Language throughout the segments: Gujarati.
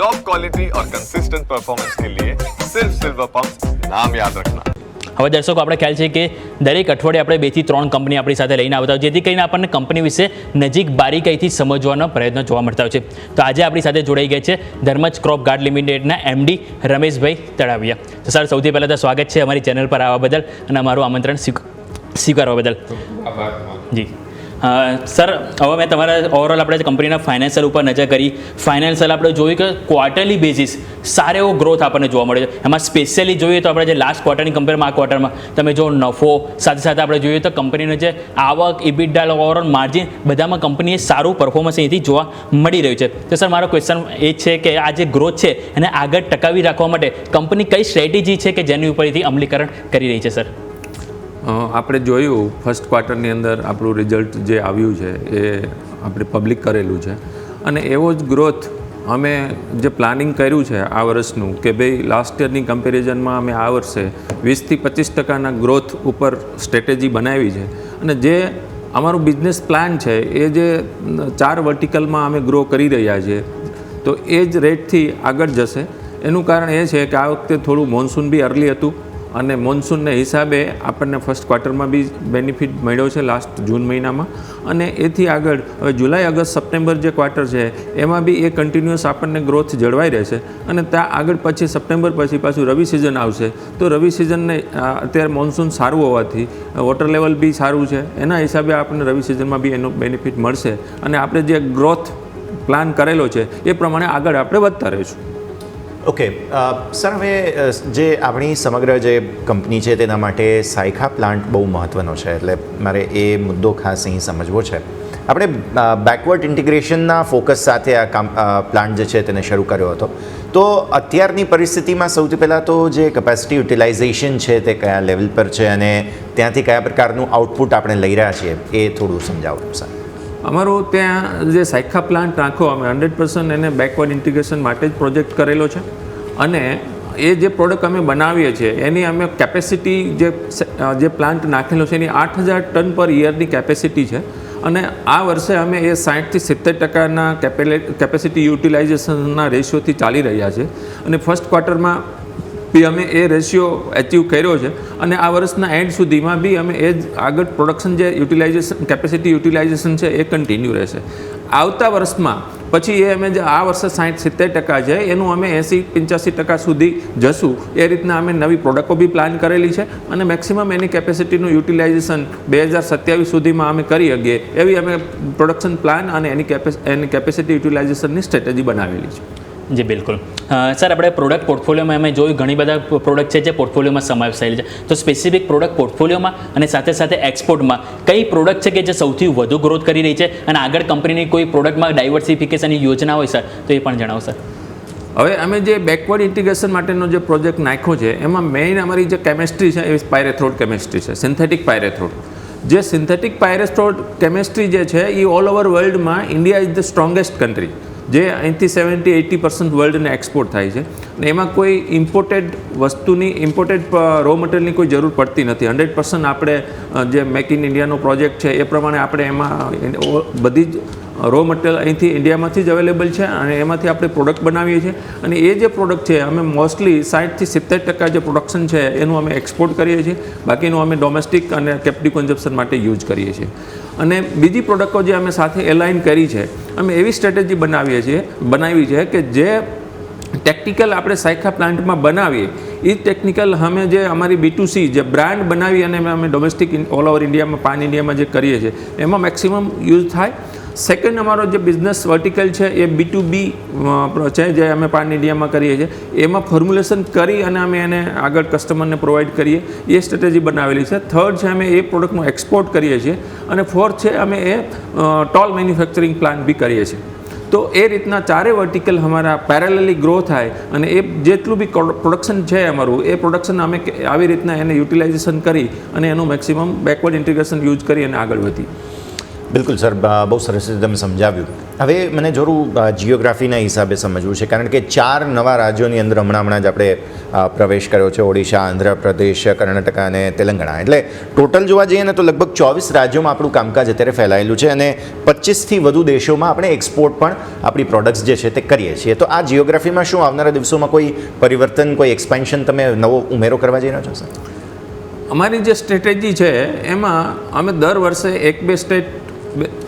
टॉप क्वालिटी और कंसिस्टेंट परफॉर्मेंस के लिए सिर्फ सिल्वर पंप नाम याद रखना હવે દર્શકો આપણે ખ્યાલ છે કે દરેક અઠવાડિયે આપણે બેથી ત્રણ કંપની આપણી સાથે લઈને આવતા હોય જેથી કરીને આપણને કંપની વિશે નજીક બારીકાઈથી સમજવાનો પ્રયત્ન જોવા મળતા હોય છે તો આજે આપણી સાથે જોડાઈ ગયા છે ધર્મજ ક્રોપ ગાર્ડ લિમિટેડના એમડી રમેશભાઈ તળાવિયા તો સર સૌથી પહેલાં તો સ્વાગત છે અમારી ચેનલ પર આવવા બદલ અને અમારું આમંત્રણ સ્વીક- સ્વીકારવા બદલ જી અ, સર, હવે મેં તમારા ઓવરઓલ આપણે કંપનીના ફાઇનાન્શિયલ ઉપર નજર કરી ફાઇનાન્શિયલ આપણે જોયું કે ક્વાર્ટરલી બેઝિસ સારો એવો ગ્રોથ આપણને જોવા મળે છે. એમાં સ્પેશિયલી જોઈએ તો આપણે જે લાસ્ટ ક્વાર્ટરની કમ્પેરમાં આ ક્વાર્ટરમાં તમે જો નફો, સાથે સાથે આપણે જોઈએ તો કંપનીનો જે આવક ઇબિડા ઓવરઓલ માર્જિન બધામાં કંપનીએ સારું પરફોર્મન્સ અહીંથી જોવા મળી રહ્યું છે. તો સર, મારો ક્વેશ્ચન એ છે કે આ જે ગ્રોથ છે, એને આગળ ટકાવી રાખવા માટે કંપની કઈ સ્ટ્રેટેજી છે કે જેની ઉપરથી અમલીકરણ કરી રહી છે, સર? આપણે જોયું ફર્સ્ટ ક્વાર્ટરની અંદર આપણું રિઝલ્ટ જે આવ્યું છે એ આપણે પબ્લિક કરેલું છે. અને એવો જ ગ્રોથ અમે જે પ્લાનિંગ કર્યું છે આ વર્ષનું કે ભાઈ લાસ્ટ યરની કમ્પેરિઝનમાં અમે આ વર્ષે વીસથી પચીસ ટકાના ગ્રોથ ઉપર સ્ટ્રેટેજી બનાવી છે. અને જે અમારું બિઝનેસ પ્લાન છે એ જે ચાર વર્ટિકલમાં અમે ગ્રો કરી રહ્યા છીએ, તો એ જ રેટથી આગળ જશે. એનું કારણ એ છે કે આ વખતે થોડું મોન્સૂન બી અર્લી હતું. અને મોન્સૂનને હિસાબે આપણને ફર્સ્ટ ક્વાર્ટરમાં બી બેનિફિટ મળ્યો છે લાસ્ટ જૂન મહિનામાં. અને એથી આગળ, હવે જુલાઈ, ઓગસ્ટ, સપ્ટેમ્બર જે ક્વાર્ટર છે, એમાં બી એ કન્ટિન્યુઅસ આપણને ગ્રોથ જળવાઈ રહેશે. અને ત્યાં આગળ પછી સપ્ટેમ્બર પછી પાછું રવિ સિઝન આવશે. તો રવિ સિઝનને અત્યારે મોન્સૂન સારું હોવાથી વોટર લેવલ બી સારું છે. એના હિસાબે આપણને રવિ સિઝનમાં બી એનો બેનિફિટ મળશે. અને આપણે જે ગ્રોથ પ્લાન કરેલો છે, એ પ્રમાણે આગળ આપણે વધતા રહીશું. ઓકે સર, હવે જે આપણી સમગ્ર જે કંપની છે તેના માટે સાયખા પ્લાન્ટ બહુ મહત્ત્વનો છે, એટલે મારે એ મુદ્દો ખાસ અહીં સમજવો છે. આપણે બેકવર્ડ ઇન્ટિગ્રેશનના ફોકસ સાથે આ કામ પ્લાન્ટ જે છે તેને શરૂ કર્યો હતો. તો અત્યારની પરિસ્થિતિમાં સૌથી પહેલાં તો જે કેપેસિટી યુટિલાઇઝેશન છે તે કયા લેવલ પર છે અને ત્યાંથી કયા પ્રકારનું આઉટપુટ આપણે લઈ રહ્યા છીએ, એ થોડું સમજાવો, સર. અમારો ત્યાં જે સાયખા પ્લાન્ટ નાખો અમે હંડ્રેડ પર્સન્ટ એને બેકવર્ડ ઇન્ટિગ્રેશન માટે જ પ્રોજેક્ટ કરેલો છે. અને એ જે પ્રોડક્ટ અમે બનાવીએ છીએ, એની અમે કેપેસિટી જે જે પ્લાન્ટ નાખેલો છે, એની આઠ હજાર ટન પર ઇયરની કેપેસિટી છે. અને આ વર્ષે અમે એ સાઠથી સિત્તેર ટકાના કેપેસિટી યુટિલાઇઝેશનના રેશિયોથી ચાલી રહ્યા છે. અને ફર્સ્ટ ક્વાર્ટરમાં બી અમે એ રેશિયો એચિવ કર્યો છે. અને આ વર્ષના એન્ડ સુધીમાં બી અમે એ જ આગળ પ્રોડક્શન જે યુટિલાઇઝેશન કેપેસિટી યુટિલાઇઝેશન છે એ કન્ટિન્યુ રહેશે. આવતા વર્ષમાં પછી એ અમે જે આ વર્ષે સાઠ સિત્તેર ટકા છે, એનું અમે એંસી પંચ્યાસી ટકા સુધી જશું. એ રીતના અમે નવી પ્રોડક્ટો બી પ્લાન કરેલી છે અને મેક્સિમમ એની કેપેસિટીનું યુટિલાઇઝેશન બે હજાર સત્યાવીસ સુધીમાં અમે કરી શકીએ. એવી અમે પ્રોડક્શન પ્લાન અને એની કેપેસ એની કેપેસિટી યુટિલાઇઝેશનની સ્ટ્રેટેજી બનાવેલી છે. જી, બિલકુલ. સર, આપણે પ્રોડક્ટ પોર્ટફોલિયોમાં અમે જોયું ઘણી બધા પ્રોડક્ટ છે જે પોર્ટફોલિયોમાં સમાવેશ થયેલ છે. તો સ્પેસિફિક પ્રોડક્ટ પોર્ટફોલિયોમાં અને સાથે સાથે એક્સપોર્ટમાં કઈ પ્રોડક્ટ છે કે જે સૌથી વધુ ગ્રોથ કરી રહી છે? અને આગળ કંપનીની કોઈ પ્રોડક્ટમાં ડાયવર્સિફિકેશનની યોજના હોય, સર, તો એ પણ જણાવો, સર. હવે અમે જે બેકવર્ડ ઇન્ટિગ્રેશન માટેનો જે પ્રોજેક્ટ નાખ્યો છે, એમાં મેઇન અમારી જે કેમેસ્ટ્રી છે, એ પાયરેથ્રોડ કેમેસ્ટ્રી છે સિન્થેટિક પાયરેથ્રોડ જે સિન્થેટિક પાયરેથ્રોડ કેમેસ્ટ્રી જે છે, એ ઓલ ઓવર વર્લ્ડમાં India is the strongest country જે અહીંથી સેવન્ટી એટી પર્સન્ટ વર્લ્ડને એક્સપોર્ટ થાય છે. અને એમાં કોઈ ઇમ્પોર્ટેડ વસ્તુની ઇમ્પોર્ટેડ રો મટીરિયલની કોઈ જરૂર પડતી નથી. હંડ્રેડ પર્સન્ટ આપણે જે મેક ઇન ઇન્ડિયાનો પ્રોજેક્ટ છે, એ પ્રમાણે આપણે એમાં બધી જ રો મટીરિયલ અહીંથી ઇન્ડિયામાંથી જ અવેલેબલ છે અને એમાંથી આપણે પ્રોડક્ટ બનાવીએ છીએ. અને એ જે પ્રોડક્ટ છે, અમે મોસ્ટલી સાઠથી સિત્તેર ટકા જે પ્રોડક્શન છે, એનું અમે એક્સપોર્ટ કરીએ છીએ. બાકીનું અમે ડોમેસ્ટિક અને કેપ્ટિવ કન્ઝપ્શન માટે યુઝ કરીએ છીએ. અને બીજી પ્રોડક્ટો જે અમે સાથે એલાઇન કરી છે, અમે એવી સ્ટ્રેટેજી બનાવીએ છીએ, બનાવી છે કે જે ટેકનિકલ આપણે સાયખા પ્લાન્ટમાં બનાવીએ એ ટેકનિકલ અમે જે અમારી બી ટુ સી જે બ્રાન્ડ બનાવી અને અમે ડોમેસ્ટિક ઓલ ઓવર ઇન્ડિયામાં પાન ઇન્ડિયામાં જે કરીએ છીએ, એમાં મેક્સિમમ યુઝ થાય. સેકન્ડ અમારો જે બિઝનેસ વર્ટિકલ છે, એ બી ટુ બી છે, જે અમે પાન ઇન્ડિયામાં કરીએ છીએ. એમાં ફોર્મ્યુલેશન કરી અને અમે એને આગળ કસ્ટમરને પ્રોવાઈડ કરીએ, એ સ્ટ્રેટેજી બનાવેલી છે. થર્ડ છે, અમે એ પ્રોડક્ટનું એક્સપોર્ટ કરીએ છીએ. અને ફોર્થ છે, અમે એ ટોલ મેન્યુફેક્ચરિંગ પ્લાન્ટ બી કરીએ છીએ. તો એ રીતના ચારે વર્ટિકલ અમારા પેરેલલી ગ્રો થાય અને એ જેટલું બી પ્રોડક્શન છે અમારું, એ પ્રોડક્શન અમે આવી રીતના એને યુટિલાઇઝેશન કરી અને એનું મેક્સિમમ બેકવર્ડ ઇન્ટિગ્રેશન યુઝ કરી અને આગળ વધી. બિલકુલ, સર. બહુ સરસ રીતે તમે સમજાવ્યું. હવે મને જરૂર જિયોગ્રાફીના હિસાબે સમજવું છે, કારણ કે ચાર નવા રાજ્યોની અંદર હમણાં હમણાં જ આપણે પ્રવેશ કર્યો છે, ઓડિશા, આંધ્રપ્રદેશ, કર્ણાટક અને તેલંગાણા. એટલે ટોટલ જોવા જઈએ ને તો લગભગ ચોવીસ રાજ્યોમાં આપણું કામકાજ અત્યારે ફેલાયેલું છે અને પચીસથી વધુ દેશોમાં આપણે એક્સપોર્ટ પણ આપણી પ્રોડક્ટ્સ જે છે તે કરીએ છીએ. તો આ જિયોગ્રાફીમાં શું આવનારા દિવસોમાં કોઈ પરિવર્તન, કોઈ એક્સપેન્શન તમે નવો ઉમેરો કરવા જઈ રહ્યો છો, સર? અમારી જે સ્ટ્રેટેજી છે, એમાં અમે દર વર્ષે એક બે સ્ટેટ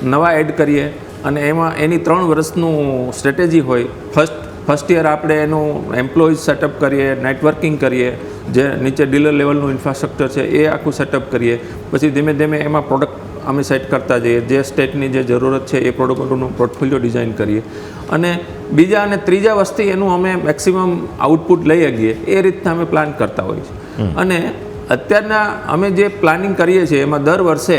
નવા એડ કરીએ અને એમાં એની ત્રણ વર્ષનું સ્ટ્રેટેજી હોય. ફર્સ્ટ ફર્સ્ટ યર આપણે એનું એમ્પ્લોઈઝ સેટઅપ કરીએ નેટવર્કિંગ કરીએ જે નીચે ડીલર લેવલનું ઇન્ફ્રાસ્ટ્રક્ચર છે એ આખું સેટઅપ કરીએ. પછી ધીમે ધીમે એમાં પ્રોડક્ટ અમે સેટ કરતા જઈએ. જે સ્ટેટની જે જરૂરત છે એ પ્રોડક્ટોનું પોર્ટફોલિયો ડિઝાઇન કરીએ. અને બીજા અને ત્રીજા વસ્તી એનું અમે મેક્સિમમ આઉટપુટ લઈ શકીએ. એ રીતના અમે પ્લાન કરતા હોઈએ છીએ અને અત્યારના અમે જે પ્લાનિંગ કરીએ છીએ એમાં દર વર્ષે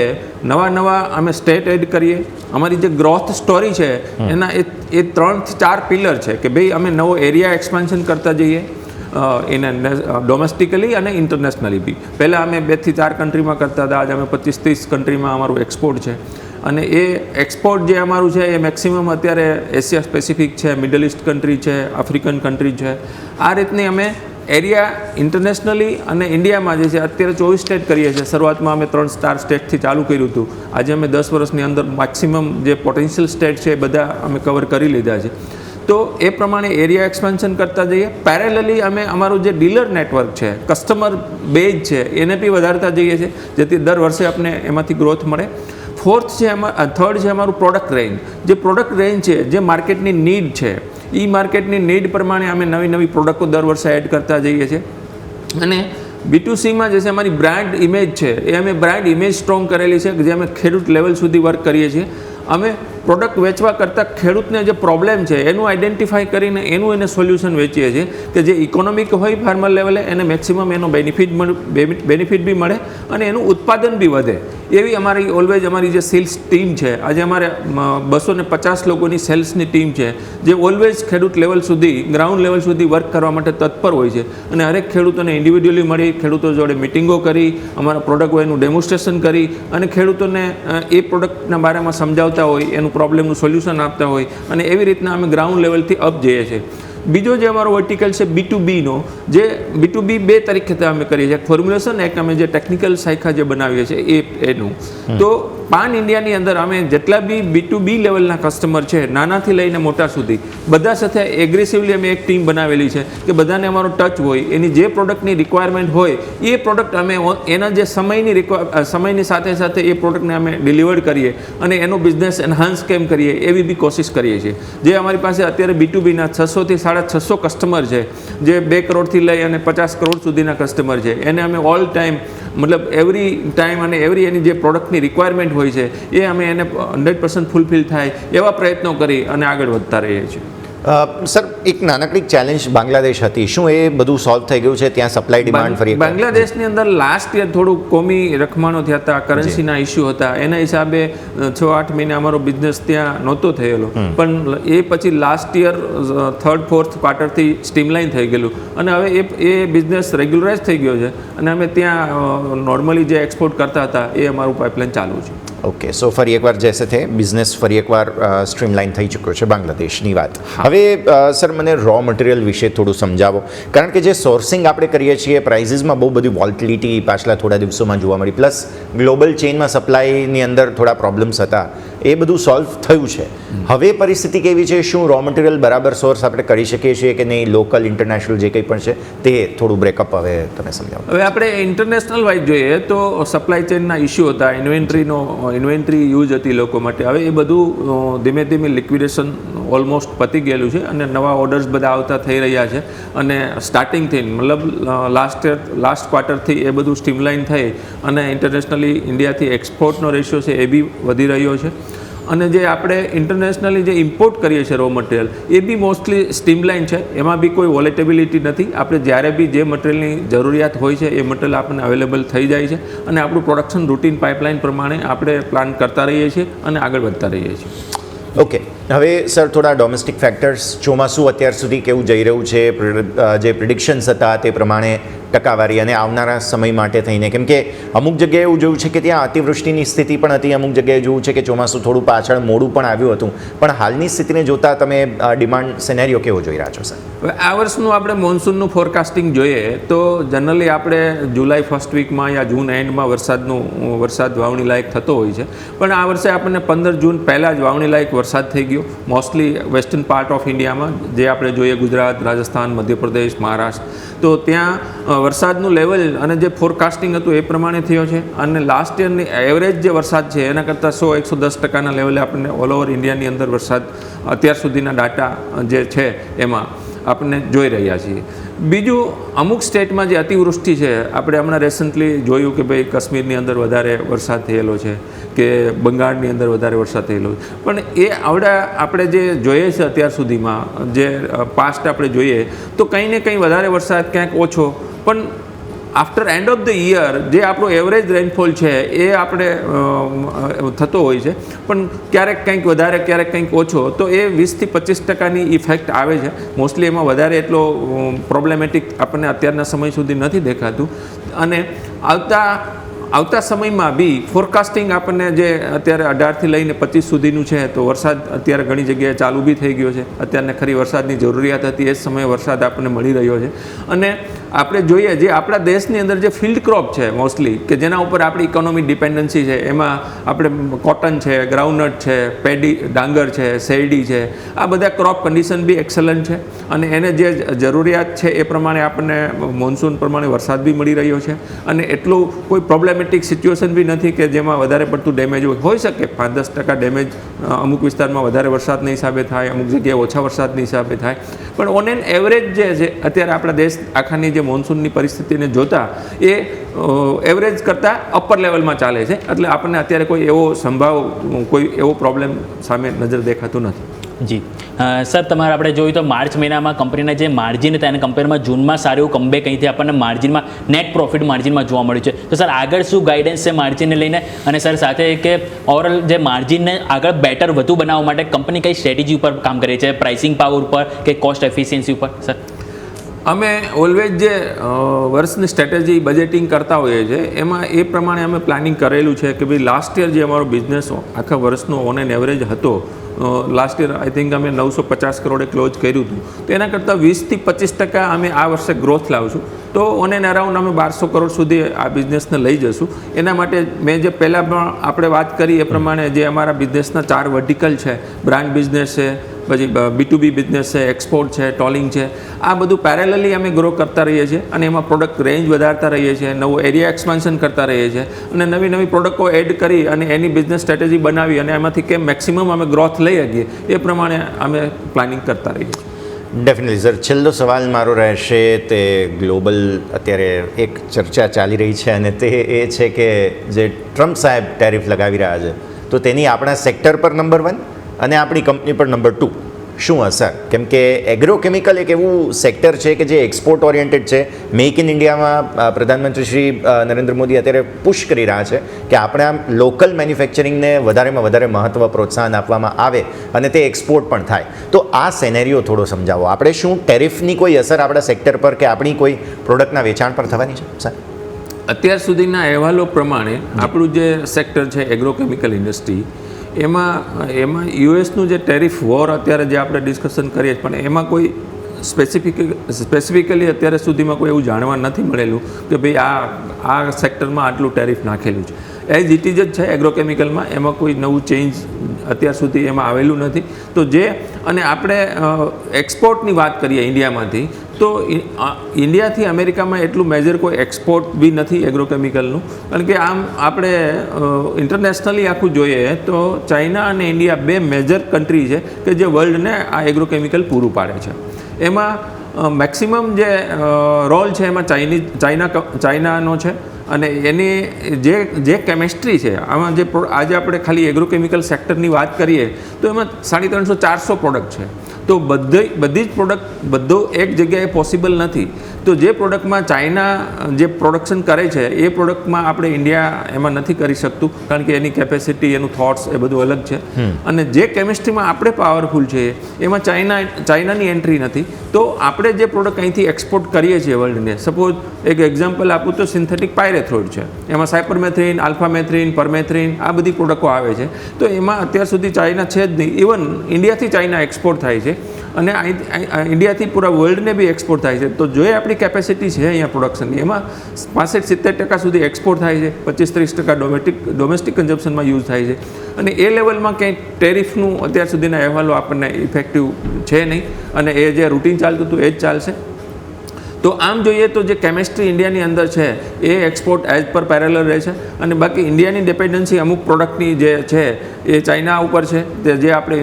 નવા નવા અમે સ્ટેટ એડ કરીએ. અમારી જે ગ્રોથ સ્ટોરી છે એના એ એ ત્રણથી ચાર પિલર છે કે ભાઈ અમે નવો એરિયા એક્સપાન્શન કરતા જઈએ એને ડોમેસ્ટિકલી અને ઇન્ટરનેશનલી બી પહેલાં અમે બેથી ચાર કન્ટ્રીમાં કરતા હતા આજે અમે પચીસ ત્રીસ કન્ટ્રીમાં અમારું એક્સપોર્ટ છે. અને એ એક્સપોર્ટ જે અમારું છે એ મેક્સિમમ અત્યારે એશિયા સ્પેસિફિક છે મિડલ ઇસ્ટ કન્ટ્રી છે આફ્રિકન કન્ટ્રી છે. આ રીતની અમે એરિયા ઇન્ટરનેશનલી અને ઇન્ડિયામાં જે છે અત્યારે ચોવીસ સ્ટેટ કરીએ છીએ. શરૂઆતમાં અમે ત્રણ સ્ટાર સ્ટેટથી ચાલુ કર્યું હતું. આજે અમે દસ વર્ષની અંદર મેક્સિમમ જે પોટેન્શિયલ સ્ટેટ છે એ બધા અમે કવર કરી લીધા છે. તો એ પ્રમાણે એરિયા એક્સપેન્શન કરતા જઈએ. પેરેલલી અમે અમારું જે ડીલર નેટવર્ક છે કસ્ટમર બેઝ છે, એને બી વધારતા જઈએ છીએ, જેથી દર વર્ષે આપણે એમાંથી ગ્રોથ મળે. ફોર્થ છે એમાં થર્ડ છે અમારું પ્રોડક્ટ રેન્જ જે પ્રોડક્ટ રેન્જ છે, જે માર્કેટની નીડ છે એ માર્કેટની નીડ પ્રમાણે અમે નવી નવી પ્રોડક્ટો દર વર્ષે એડ કરતા જઈએ છીએ. અને બી ટુ સીમાં જે છે અમારી બ્રાન્ડ ઇમેજ છે, એ અમે બ્રાન્ડ ઇમેજ સ્ટ્રોંગ કરેલી છે, જે અમે ખેડૂત લેવલ સુધી વર્ક કરીએ છીએ. અમે પ્રોડક્ટ વેચવા કરતાં ખેડૂતને જે પ્રોબ્લેમ છે, એનું આઈડેન્ટિફાઈ કરીને એનું એને સોલ્યુશન વેચીએ છીએ કે જે ઇકોનોમિક હોય ફાર્મર લેવલે એને મેક્સિમમ એનો બેનિફિટ બેનિફિટ બી મળે અને એનું ઉત્પાદન બી વધે. એવી અમારી ઓલવેઝ અમારી જે સેલ્સ ટીમ છે, આજે અમારે બસો ને પચાસ લોકોની સેલ્સની ટીમ છે, જે ઓલવેઝ ખેડૂત લેવલ સુધી ગ્રાઉન્ડ લેવલ સુધી વર્ક કરવા માટે તત્પર હોય છે. અને હરેક ખેડૂતોને ઇન્ડિવિડ્યુઅલી મળી, ખેડૂતો જોડે મિટિંગો કરી, અમારા પ્રોડક્ટ હોય એનું ડેમોન્સ્ટ્રેશન કરી, અને ખેડૂતોને એ પ્રોડક્ટના બારેમાં સમજાવતા હોય, એનું પ્રોબ્લેમનું સોલ્યુશન આપતા હોય, અને એવી રીતના અમે ગ્રાઉન્ડ લેવલથી અપ જઈએ છીએ. બીજો જે અમારો વર્ટિકલ છે બી ટુ બીનો જે બી ટુ બી બે તરીકે અમે કરીએ છીએ. ફોર્મ્યુલેશન એક અમે જે ટેકનિકલ શાખા જે બનાવીએ છીએ એ એનું. તો પાન ઇન્ડિયાની અંદર અમે જેટલા બી બી ટુ બી લેવલના કસ્ટમર છે નાનાથી લઈને મોટા સુધી બધા સાથે એગ્રેસિવલી અમે એક ટીમ બનાવેલી છે કે બધાને અમારો ટચ હોય એની જે પ્રોડક્ટની રિક્વાયરમેન્ટ હોય એ પ્રોડક્ટ અમે એના જે સમયની રિક્વા સમયની સાથે સાથે એ પ્રોડક્ટને અમે ડિલિવર કરીએ અને એનો બિઝનેસ એન્હાન્સ કેમ કરીએ એવી બી કોશિશ કરીએ છીએ. જે અમારી પાસે અત્યારે બી ટુ બીના છસોથી સાડા છસો કસ્ટમર છે, જે બે કરોડથી લઈ અને પચાસ કરોડ સુધીના કસ્ટમર છે. એને અમે ઓલ ટાઈમ મતલબ એવરી ટાઈમ અને એવરી એની જે પ્રોડક્ટની રિક્વાયરમેન્ટ હોય છે, એ અમે એને હંડ્રેડ પર્સન્ટ ફૂલફિલ થાય એવા પ્રયત્નો કરી અને આગળ વધતા રહીએ છીએ. સર એક નાનકડી ચેલેન્જ બાંગ્લાદેશ હતી. શું એ બધું સોલ્વ થઈ ગયું છે? ત્યાં સપ્લાય ડિમાન્ડ ફરી બાંગ્લાદેશની અંદર લાસ્ટ યર થોડું કોમી રખમાણો થયા હતા કરન્સીના ઇસ્યુ હતા. એના હિસાબે છ આઠ મહિને અમારો બિઝનેસ ત્યાં નહોતો થયેલો. પણ એ પછી લાસ્ટ યર થર્ડ ફોર્થ ક્વાર્ટરથી સ્ટીમલાઇન થઈ ગયેલું. અને હવે એ એ બિઝનેસ રેગ્યુલરાઇઝ થઈ ગયો છે. અને અમે ત્યાં નોર્મલી જે એક્સપોર્ટ કરતા હતા એ અમારું પાઇપલાઇન ચાલુ છે. ઓકે સો ફરી એકવાર જૈસે થે બિઝનેસ ફરી એકવાર સ્ટ્રીમલાઇન થઈ ચૂક્યો છે બાંગ્લાદેશની વાત. હવે સર, મને રો મટીરિયલ વિશે થોડું સમજાવો. કારણ કે જે સોર્સિંગ આપણે કરીએ છીએ પ્રાઇઝીસમાં બહુ બધી વોલ્ટિલિટી પાછલા થોડા દિવસોમાં જોવા મળી. પ્લસ ગ્લોબલ ચેઇનમાં સપ્લાયની અંદર થોડા પ્રોબ્લેમ્સ હતા. એ બધું સોલ્વ થયું છે. હવે પરિસ્થિતિ કેવી છે? શું રો મટીરિયલ બરાબર સોર્સ આપણે કરી શકીએ છીએ કે નહીં? લોકલ ઇન્ટરનેશનલ જે કંઈ પણ છે, તે થોડું બ્રેકઅપ હવે તમે સમજાવો. હવે આપણે ઇન્ટરનેશનલ વાઇઝ જોઈએ તો સપ્લાય ચેનના ઇસ્યુ હતા ઇન્વેન્ટ્રીનો ઇન્વેન્ટ્રી યુઝ હતી લોકો માટે. હવે એ બધું ધીમે ધીમે લિક્વિડેશન ઓલમોસ્ટ પતી ગયેલું છે અને નવા ઓર્ડર્સ બધા આવતા થઈ રહ્યા છે અને સ્ટાર્ટિંગથી મતલબ લાસ્ટ લાસ્ટ ક્વાર્ટરથી એ બધું સ્ટીમલાઇન થઈ અને ઇન્ટરનેશનલી ઇન્ડિયાથી એક્સપોર્ટનો રેશિયો છે એ બી વધી રહ્યો છે. અને જે આપણે ઇન્ટરનેશનલી જે ઇમ્પોર્ટ કરીએ છીએ રો મટીરિયલ એ બી મોસ્ટલી સ્ટીમલાઇન છે. એમાં બી કોઈ વોલેટેબિલિટી નથી. આપણે જ્યારે બી જે મટીરિયલની જરૂરિયાત હોય છે, એ મટીરિયલ આપણને અવેલેબલ થઈ જાય છે અને આપણું પ્રોડક્શન રૂટીન પાઇપલાઇન પ્રમાણે આપણે પ્લાન કરતા રહીએ છીએ અને આગળ વધતા રહીએ છીએ. ઓકે હવે, સર, થોડા ડોમેસ્ટિક ફેક્ટર્સ ચોમાસું અત્યાર સુધી કેવું જઈ રહ્યું છે? જે પ્રિડિક્શન્સ હતા તે પ્રમાણે ટકાવારી અને આવનારા સમય માટે થઈને. કેમ કે અમુક જગ્યાએ એવું જોયું છે કે ત્યાં અતિવૃષ્ટિની સ્થિતિ પણ હતી. અમુક જગ્યાએ જોયું છે કે ચોમાસું થોડું પાછળ મોડું પણ આવ્યું હતું. પણ હાલની સ્થિતિને જોતાં તમે ડિમાન્ડ સેનેરિયો કેવો જોઈ રહ્યા છો, સર? હવે આ વર્ષનું આપણે મોન્સૂનનું ફોરકાસ્ટિંગ જોઈએ તો જનરલી આપણે જુલાઈ ફર્સ્ટ વીકમાં યા જૂન એન્ડમાં વરસાદનું, વરસાદ વાવણી લાયક થતો હોય છે. પણ આ વર્ષે આપણને પંદર જૂન પહેલાં જ વાવણી લાયક વરસાદ થઈ ગયો. મોસ્ટલી વેસ્ટર્ન પાર્ટ ઓફ ઇન્ડિયામાં જે આપણે જોઈએ ગુજરાત, રાજસ્થાન, મધ્યપ્રદેશ, મહારાષ્ટ્ર. તો ત્યાં વરસાદનું લેવલ અને જે ફોરકાસ્ટિંગ હતું એ પ્રમાણે થયો છે. અને લાસ્ટ યરની એવરેજ જે વરસાદ છે, એના કરતાં સો એકસો દસ ટકાના લેવલે આપણને ઓલ ઓવર ઇન્ડિયાની અંદર વરસાદ અત્યાર સુધીના ડાટા જે છે એમાં આપણને જોઈ રહ્યા છીએ. બીજું, અમુક સ્ટેટમાં જે અતિવૃષ્ટિ છે, આપણે હમણાં રેસન્ટલી જોયું કે ભાઈ કાશ્મીરની અંદર વધારે વરસાદ થયેલો છે, કે બંગાળની અંદર વધારે વરસાદ થયેલો છે. પણ એ આવડા આપણે જે જોઈએ છે અત્યાર સુધીમાં, જે પાસ્ટ આપણે જોઈએ, તો કંઈ ને કંઈ વધારે વરસાદ ક્યાંક ઓછો પણ after end of the year જે આપણો એવરેજ રેનફોલ છે, એ આપણે થતો હોય છે. પણ ક્યારેક કંઈક વધારે, ક્યારેક કંઈક ઓછો, તો એ વીસથી પચીસ ટકાની ઇફેક્ટ આવે છે. મોસ્ટલી એમાં વધારે એટલો પ્રોબ્લેમેટિક આપણને અત્યારના સમય સુધી નથી દેખાતું. અને આવતા આવતા સમયમાં બી ફોરકાસ્ટિંગ આપણને જે અત્યારે અઢારથી લઈને પચીસ સુધીનું છે, તો વરસાદ અત્યારે ઘણી જગ્યાએ ચાલુ બી થઈ ગયો છે. અત્યારને ખરી વરસાદની જરૂરિયાત હતી, એ જ સમયે વરસાદ આપણને મળી રહ્યો છે. અને આપણે જોઈએ જે આપણા દેશની અંદર જે ફિલ્ડ ક્રોપ છે મોસ્ટલી કે જેના ઉપર આપણી ઇકોનોમી ડિપેન્ડન્સી છે, એમાં આપણે કોટન છે ગ્રાઉન્ડનટ છે પેડી ડાંગર છે, શેરડી છે, આ બધા ક્રોપ કન્ડિશન બી એક્સલન્ટ છે. અને એને જે જરૂરિયાત છે એ પ્રમાણે આપણને મોન્સૂન પ્રમાણે વરસાદ બી મળી રહ્યો છે. અને એટલું કોઈ પ્રોબ્લેમેટિક સિચ્યુએશન બી નથી કે જેમાં વધારે પડતું ડેમેજ હોઈ શકે પાંચ દસ ટકા ડેમેજ અમુક વિસ્તારમાં વધારે વરસાદના હિસાબે થાય, અમુક જગ્યાએ ઓછા વરસાદની હિસાબે થાય. પણ ઓન એન એવરેજ જે છે, અત્યારે આપણા દેશ આખાની જે મોન્સૂનની પરિસ્થિતિને જોતા એ એવરેજ કરતાં અપર લેવલમાં ચાલે છે. એટલે આપણને અત્યારે કોઈ એવો સંભાવ, કોઈ એવો પ્રોબ્લેમ સામે નજર દેખાતું નથી. જી. સર, તમારે આપણે જોયું તો માર્ચ મહિનામાં કંપનીના જે માર્જિન હતા એને કમ્પેરમાં જૂનમાં સારું એવું કમબેક અહીંથી આપણને માર્જિનમાં નેટ પ્રોફિટ માર્જિનમાં જોવા મળ્યું છે. તો સર, આગળ શું ગાઈડન્સ છે માર્જિનને લઈને? અને સર, સાથે કે ઓવરઓલ જે માર્જિનને આગળ બેટર વધુ બનાવવા માટે કંપની કઈ સ્ટ્રેટેજી ઉપર કામ કરે છે? પ્રાઇસિંગ પાવર ઉપર કે કોસ્ટ એફિશિયન્સી ઉપર? સર. અમે ઓલવેઝ જે વર્ષની સ્ટ્રેટેજી બજેટિંગ કરતા હોઈએ છીએ, એમાં એ પ્રમાણે અમે પ્લાનિંગ કરેલું છે કે ભાઈ લાસ્ટ યર જે અમારો બિઝનેસ આખા વર્ષનો ઓન એન એવરેજ હતો લાસ્ટ યર આઈ થિંક અમે નવસો પચાસ કરોડે ક્લોઝ કર્યું હતું. તો એના કરતાં વીસથી પચીસ ટકા અમે આ વર્ષે ગ્રોથ લાવશું. તો ઓન એન અરાઉન્ડ અમે બારસો કરોડ સુધી આ બિઝનેસને લઈ જશું. એના માટે મેં જે પહેલાં પણ આપણે વાત કરી એ પ્રમાણે જે અમારા બિઝનેસના ચાર વર્ટિકલ છે બ્રાન્ડ બિઝનેસ છે, પછી બી ટુ બી બિઝનેસ છે એક્સપોર્ટ છે ટોલિંગ છે, આ બધું પેરેલલી અમે ગ્રો કરતા રહીએ છીએ અને એમાં પ્રોડક્ટ રેન્જ વધારતા રહીએ છીએ, નવું એરિયા એક્સપાન્શન કરતા રહીએ છીએ અને નવી નવી પ્રોડક્ટો એડ કરી અને એની બિઝનેસ સ્ટ્રેટેજી બનાવી અને એમાંથી કેમ મેક્સિમમ અમે ગ્રોથ લઈ શકીએ એ પ્રમાણે અમે પ્લાનિંગ કરતા રહીએ છીએ. ડેફિનેટલી સર છેલ્લો સવાલ મારો રહેશે તે ગ્લોબલ અત્યારે એક ચર્ચા ચાલી રહી છે અને તે એ છે કે જે ટ્રમ્પ સાહેબ ટેરિફ લગાવી રહ્યા છે, તો તેની આપણા સેક્ટર પર નંબર વન અને આપણી કંપની પર નંબર ટુ શું અસર? કેમ કે એગ્રોકેમિકલ એક એવું સેક્ટર છે કે જે એક્સપોર્ટ ઓરિએન્ટેડ છે. મેક ઇન ઇન્ડિયામાં પ્રધાનમંત્રી શ્રી નરેન્દ્ર મોદી અત્યારે પુશ કરી રહ્યા છે કે આપણે આમ લોકલ મેન્યુફેક્ચરિંગને વધારેમાં વધારે મહત્ત્વ પ્રોત્સાહન આપવામાં આવે અને તે એક્સપોર્ટ પણ થાય. તો આ સેનેરિયો થોડો સમજાવો. આપણે શું ટેરિફની કોઈ અસર આપણા સેક્ટર પર કે આપણી કોઈ પ્રોડક્ટના વેચાણ પર થવાની છે? સર. અત્યાર સુધીના અહેવાલો પ્રમાણે આપણું જે સેક્ટર છે એગ્રોકેમિકલ ઇન્ડસ્ટ્રી એમાં એમાં યુએસનું જે ટેરિફ વોર અત્યારે જે આપણે ડિસ્કશન કરીએ પણ એમાં કોઈ સ્પેસિફિક, સ્પેસિફિકલી અત્યારે સુધીમાં કોઈ એવું જાણવા નથી મળેલું કે ભાઈ આ આ સેક્ટરમાં આટલું ટેરિફ નાખેલું છે. એઝ ઇટ ઇઝ જ છે એગ્રોકેમિકલમાં એમાં કોઈ નવું ચેન્જ અત્યાર સુધી એમાં આવેલું નથી. તો જે, અને આપણે એક્સપોર્ટની વાત કરીએ ઇન્ડિયામાંથી, તો ઇન્ડિયાથી અમેરિકામાં એટલું મેજર કોઈ એક્સપોર્ટ બી નથી એગ્રોકેમિકલનું કારણ કે આમ આપણે ઇન્ટરનેશનલી આખું જોઈએ, તો ચાઇના અને ઇન્ડિયા બે મેજર કન્ટ્રી છે કે જે વર્લ્ડને આ એગ્રોકેમિકલ પૂરું પાડે છે. એમાં મેક્સિમમ જે રોલ છે એમાં ચાઇનીઝ ચાઇના ચાઇનાનો છે. અને એની જે જે કેમેસ્ટ્રી છે, આમાં જે આજે આપણે ખાલી એગ્રોકેમિકલ સેક્ટરની વાત કરીએ, તો એમાં સાડી ત્રણસો ચારસો પ્રોડક્ટ છે. તો બધી બધી જ પ્રોડક્ટ બધો એક જગ્યાએ પોસિબલ નથી. તો જે પ્રોડક્ટમાં ચાઇના જે પ્રોડક્શન કરે છે એ પ્રોડક્ટમાં આપણે ઇન્ડિયા એમાં નથી કરી શકતું કારણ કે એની કેપેસિટી એનું થોટ્સ એ બધું અલગ છે. અને જે કેમિસ્ટ્રીમાં આપણે પાવરફુલ છે એમાં ચાઇના ચાઇનાની એન્ટ્રી નથી. તો આપણે જે પ્રોડક્ટ અહીંથી એક્સપોર્ટ કરીએ છીએ વર્લ્ડને સપોઝ એક એક્ઝામ્પલ આપું તો સિન્થેટિક પાયરેથ્રોઇડ છે. એમાં સાયપરમેથ્રિન આલ્ફામેથ્રિન પરમેથ્રિન આ બધી પ્રોડક્ટો આવે છે. તો એમાં અત્યાર સુધી ચાઇના છે જ નહીં. ઇવન ઇન્ડિયાથી ચાઇના એક્સપોર્ટ થાય છે. અને અહીં- અહીં ઇન્ડિયાથી પૂરા વર્લ્ડને બી એક્સપોર્ટ થાય છે. તો જો આપણી કેપેસિટી છે અહીંયા પ્રોડક્શનની એમાં પાસઠ સિત્તેર ટકા સુધી એક્સપોર્ટ થાય છે. પચીસ ત્રીસ ટકા ડોમેસ્ટિક ડોમેસ્ટિક કન્ઝમ્પશનમાં યુઝ થાય છે. અને એ લેવલમાં ક્યાંય ટેરિફનું અત્યાર સુધીના અહેવાલો આપણને ઇફેક્ટિવ છે નહીં. અને એ જે રૂટીન ચાલતું હતું, એ જ ચાલશે. તો આમ જોઈએ તો જે કેમેસ્ટ્રી ઇન્ડિયાની અંદર છે, એ એક્સપોર્ટ એઝ પર પેરેલર રહે છે અને બાકી ઇન્ડિયાની ડિપેન્ડન્સી અમુક પ્રોડક્ટની જે છે, એ ચાઇના ઉપર છે, તે જે આપણે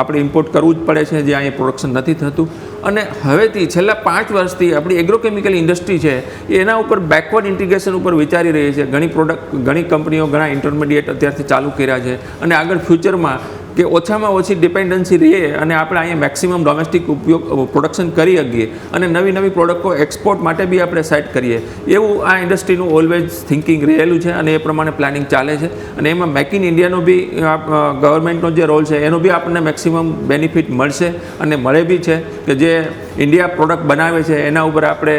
આપણે ઇમ્પોર્ટ કરવું જ પડે છે, જે અહીંયા પ્રોડક્શન નથી થતું. અને હવેથી છેલ્લા પાંચ વર્ષથી આપણી એગ્રોકેમિકલ ઇન્ડસ્ટ્રી છે એના ઉપર બેકવર્ડ ઇન્ટિગ્રેશન ઉપર વિચારી રહી છે. ઘણી પ્રોડક્ટ ઘણી કંપનીઓ ઘણા ઇન્ટરમીડિયેટ અત્યારથી ચાલુ કર્યા છે અને આગળ ફ્યુચરમાં કે ઓછામાં ઓછી ડિપેન્ડન્સી રહીએ અને આપણે અહીંયા મેક્સિમમ ડોમેસ્ટિક ઉપયોગ પ્રોડક્શન કરી શકીએ અને નવી નવી પ્રોડક્ટો એક્સપોર્ટ માટે બી આપણે સેટ કરીએ. એવું આ ઇન્ડસ્ટ્રીનું ઓલવેઝ થિંકિંગ રહેલું છે અને એ પ્રમાણે પ્લાનિંગ ચાલે છે. અને એમાં મેક ઇન ઇન્ડિયાનો બી ગવર્મેન્ટનો જે રોલ છે, એનો બી આપણને મેક્સિમમ બેનિફિટ મળશે અને મળે બી છે કે જે ઇન્ડિયા પ્રોડક્ટ બનાવે છે, એના ઉપર આપણે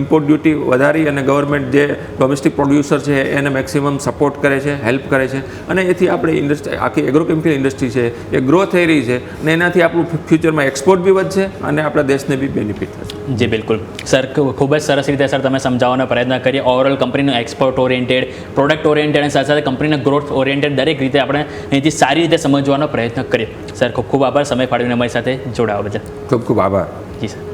ઇમ્પોર્ટ ડ્યુટી વધારી અને ગવર્મેન્ટ જે ડોમેસ્ટિક પ્રોડ્યુસર છે, એને મેક્સિમમ સપોર્ટ કરે છે હેલ્પ કરે છે. અને એથી આપણે ઇન્ડસ્ટ્રી આખી એગ્રોકેમિકલ ઇન્ડસ્ટ્રી છે એ ગ્રો થઈ રહી છે અને એનાથી આપણું ફ્યુચરમાં એક્સપોર્ટ બી વધશે અને આપણા દેશને બી બેનિફિટ થશે. જી બિલકુલ. સર ખૂબ ખૂબ જ સરસ રીતે સર તમે સમજાવવાનો પ્રયત્ન કરીએ. ઓવરઓલ કંપનીનું એક્સપોર્ટ ઓરિએન્ટેડ પ્રોડક્ટ ઓરિએન્ટેડ અને સાથે સાથે કંપનીના ગ્રોથ ઓરિએન્ટેડ દરેક રીતે આપણે અહીંથી સારી રીતે સમજવાનો પ્રયત્ન કરીએ. સર ખૂબ ખૂબ આભાર. સમય ફાળવીને અમારી સાથે જોડાવા બદલ. ખૂબ ખૂબ આભાર. જી સર.